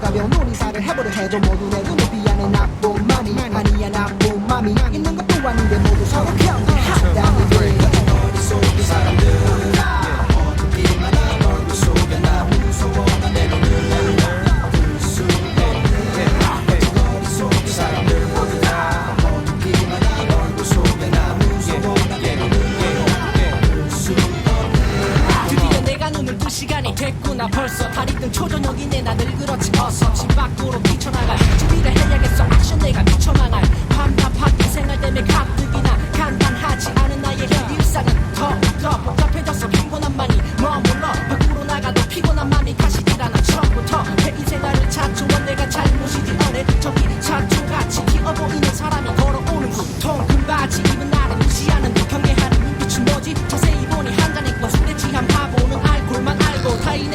가벼운 놀이사를 해보려 해도 모두 내 눈높이 안에 나쁜 맘이 아니야 나쁜 맘이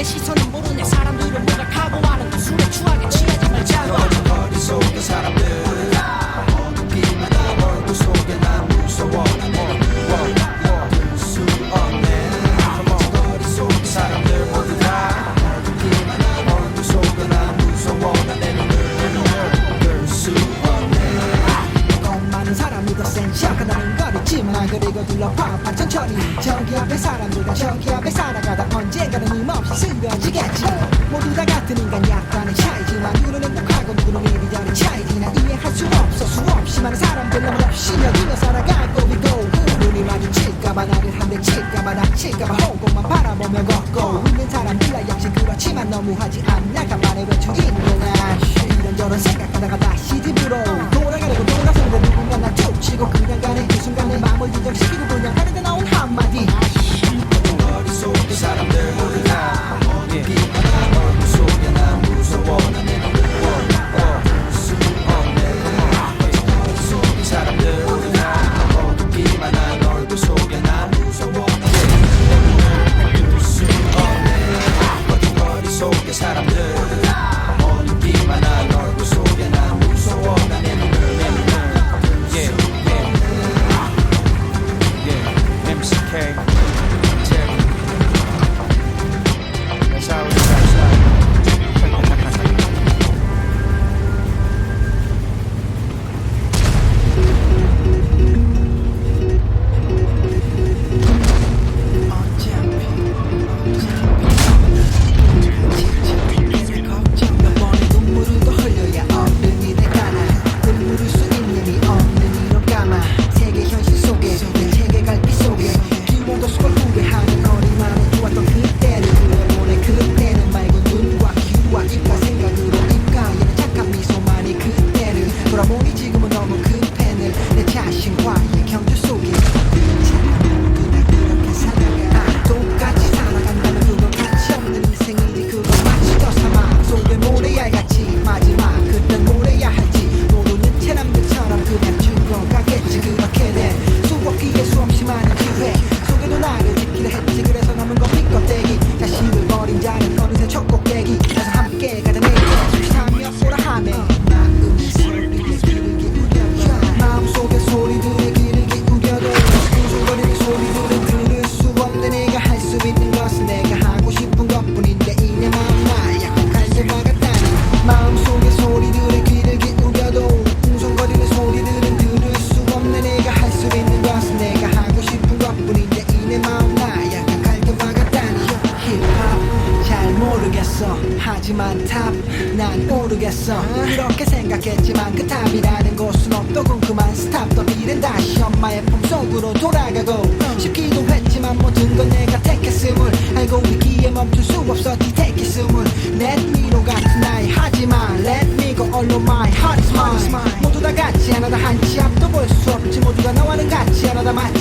시선을 실력이며 살아갈 고비고 눈이 마주칠까봐 나를 한 대 칠까봐 다칠까봐 홍콩만 바라보며 걷고 있는 사람들라 역시 그렇지만 너무하지 않나 간만에 외쳐있는 난 이런저런 생각하다가 다시 집으로 돌아가려고 돌아서는데 누군가 나 쫓치고 그냥 가는 그 순간에 마음을 진정시키고 그냥 하는데 나온 한마디. 끝탑이라는 곳은 없더군 그만 스탑더 미래 다시 엄마의 품속으로 돌아가고 싶기도 했지만 모든 건 내가 택했음을 알고 있기에 멈출 수 없었지 택했음을 Let me로 같은 나이 하지만 Let me go all of my heart is mine. 모두 다 같이 하나다 한치 앞도 볼 수 없지. 모두가 나와는 같이 하나다 마치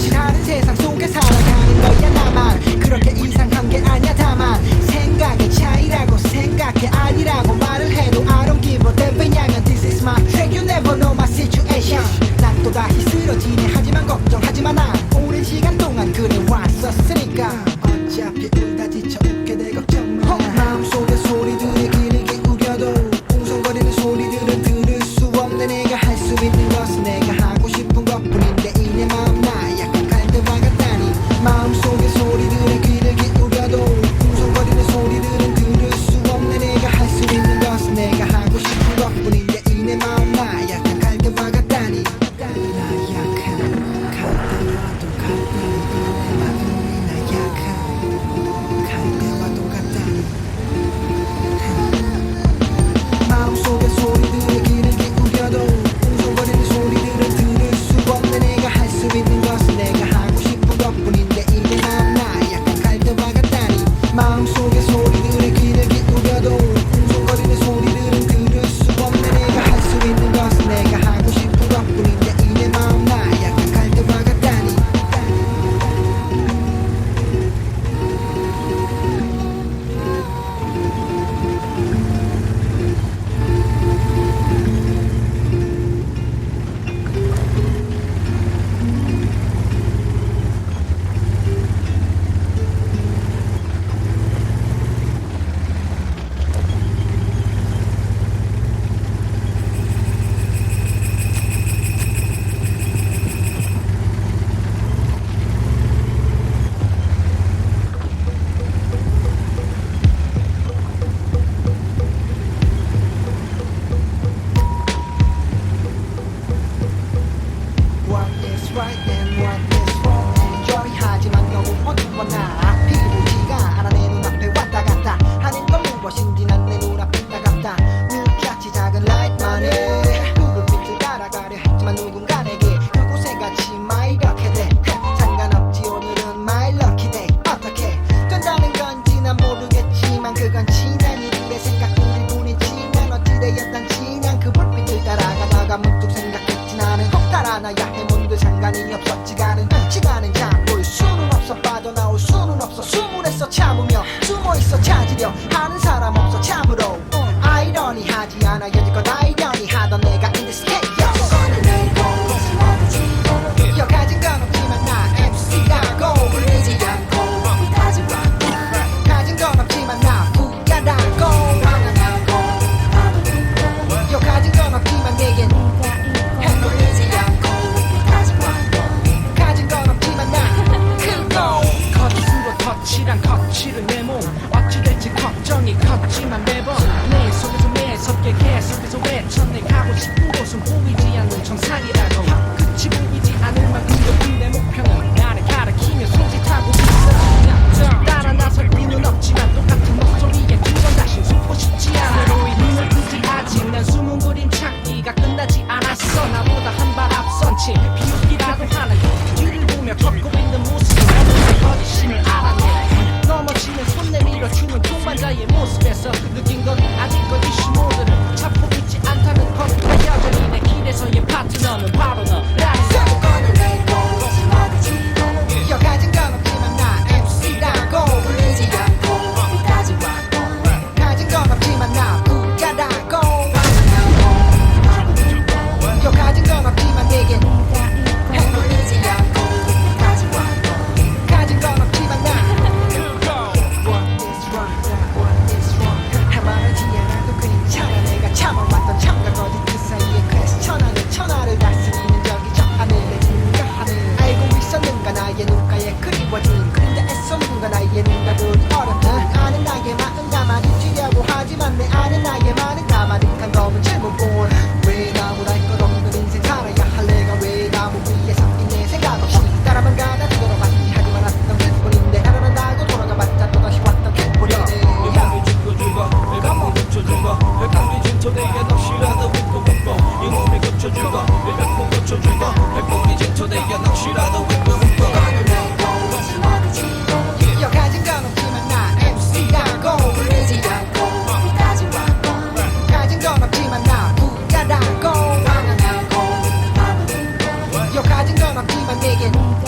어차피 울다 지쳐. 상관이 없었지 가는 하지만 매번 자, 근데 고쳐주고 일단 못 고쳐주고 날 보기 쟁초 내가 낚시라도 왜 내겐